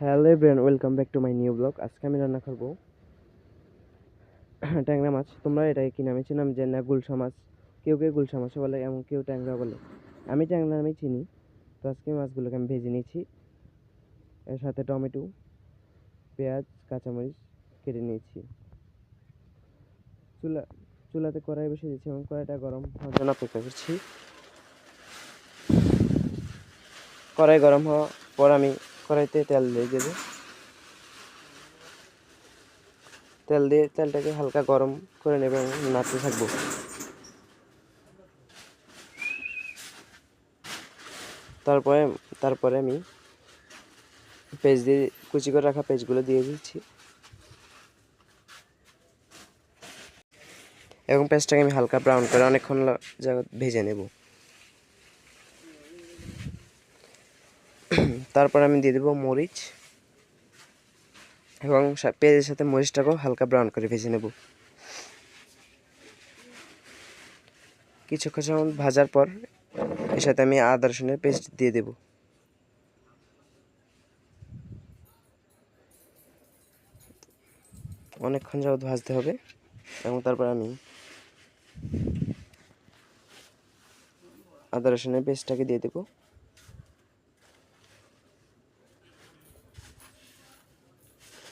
Hello brain welcome back to my new blog. আজকে আমি রান্না করব ট্যাংরা মাছ। তোমরা এটাকে কি নামে চিনো? আমি জানি না, গুলশা মাছ। কেউ কেউ গুলশা মাছও বলে, এমন কেউ ট্যাংরা বলে। আমি ট্যাংরা নামেই চিনি। তো আজকে মাছগুলোকে আমি ভেজে নিয়েছি। এর সাথে টমেটো, পেঁয়াজ, কাঁচামরিচ কেটে নিয়েছি। চুলা, চুলাতে কড়াই বসে দিয়েছি এবং কড়াইটা গরম হওয়ার জন্য অপেক্ষা করছি। কড়াই গরম হওয়ার পর আমি কড়াইতে তেল দিয়ে দেবে। তেল দিয়ে তেলটাকে হালকা গরম করে নেবে নাড়তে থাকব। তারপরে তারপরে আমি পেঁয়াজ দিয়ে, কুচি করে রাখা পেঁয়াজগুলো দিয়ে দিচ্ছি। এবং পেঁয়াজটাকে আমি হালকা ব্রাউন করে অনেকক্ষণ জায়গা ভেজে নেব। তারপর আমি দিয়ে দেবো মরিচ এবং পেঁয়াজের সাথে মরিচটাকেও হালকা ব্রাউন করে ভেজে নেব। কিছুক্ষণ ভাজার পর এর সাথে আমি আদা, রসুনের পেস্ট দিয়ে দেব। অনেকক্ষণ যাবত ভাজতে হবে এবং তারপর আমি আদা, রসুনের পেস্টটাকে দিয়ে দেবো।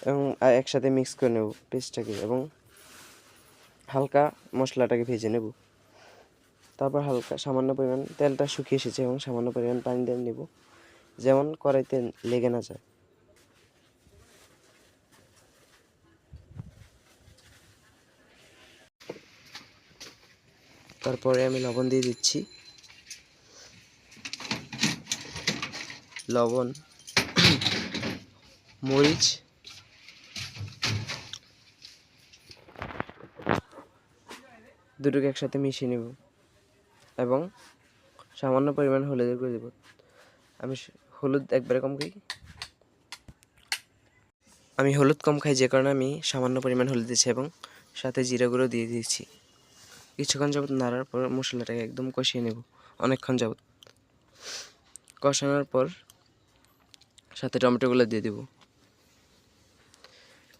এবং একসাথে মিক্স করে নেব পেস্টটাকে এবং হালকা মশলাটাকে ভেজে নেব। তারপর হালকা সামান্য পরিমাণ তেলটা শুকিয়ে এসেছে এবং সামান্য পরিমাণ পানি দিয়ে নেব। যেমন কড়াইতে লেগে না যায়। তারপরে আমি লবণ দিয়ে দিচ্ছি। লবণ, মরিচ দুটোকে একসাথে মিশিয়ে নেব এবং সামান্য পরিমাণ হলুদের করে দেব। আমি হলুদ একবারে কম খাই। আমি হলুদ কম খাই যে কারণে আমি সামান্য পরিমাণ হলুদ দিয়েছি এবং সাথে জিরা গুঁড়ো দিয়ে দিয়েছি। কিছুক্ষণ যাবত নাড়ার পর মশলাটাকে একদম কষিয়ে নেব অনেকক্ষণ যাবত কষানোর পর সাথে টমেটোগুলো দিয়ে দেব।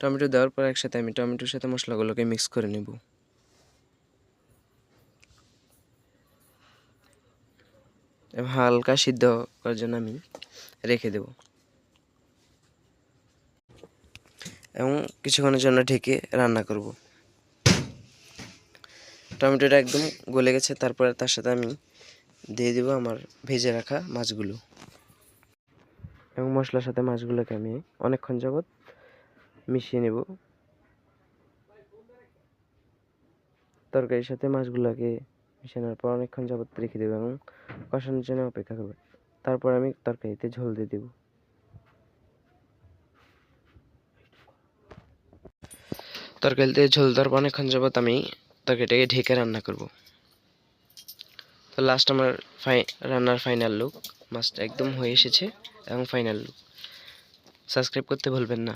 টমেটো দেওয়ার পর একসাথে আমি টমেটোর সাথে মশলাগুলোকে মিক্স করে নেব। হালকা সিদ্ধ করার জন্য আমি রেখে দেব। এবং কিছুক্ষণের জন্য ঢেকে রান্না করব। টমেটোটা একদম গলে গেছে, তারপরে তার সাথে আমি দিয়ে দেবো আমার ভেজে রাখা মাছগুলো। এবং মশলার সাথে মাছগুলোকে আমি অনেকক্ষণ যাবৎ মিশিয়ে নেব। তরকারির সাথে মাছগুলোকে মিশানোর পর অনেকক্ষণ যাবৎ রেখে দেবো এবং কষানোর জন্য অপেক্ষা করবে। তারপর আমি তরকারিতে ঝোল দিয়ে দেবো। তরকারিতে ঝোল দেওয়ার পর অনেকক্ষণ যাবৎ আমি তরকারিটাকে ঢেকে রান্না করব। তো লাস্ট আমার ফাই রান্নার ফাইনাল লুক মাছটা একদম হয়ে এসেছে এবং ফাইনাল লুক সাবস্ক্রাইব করতে ভুলবেন না।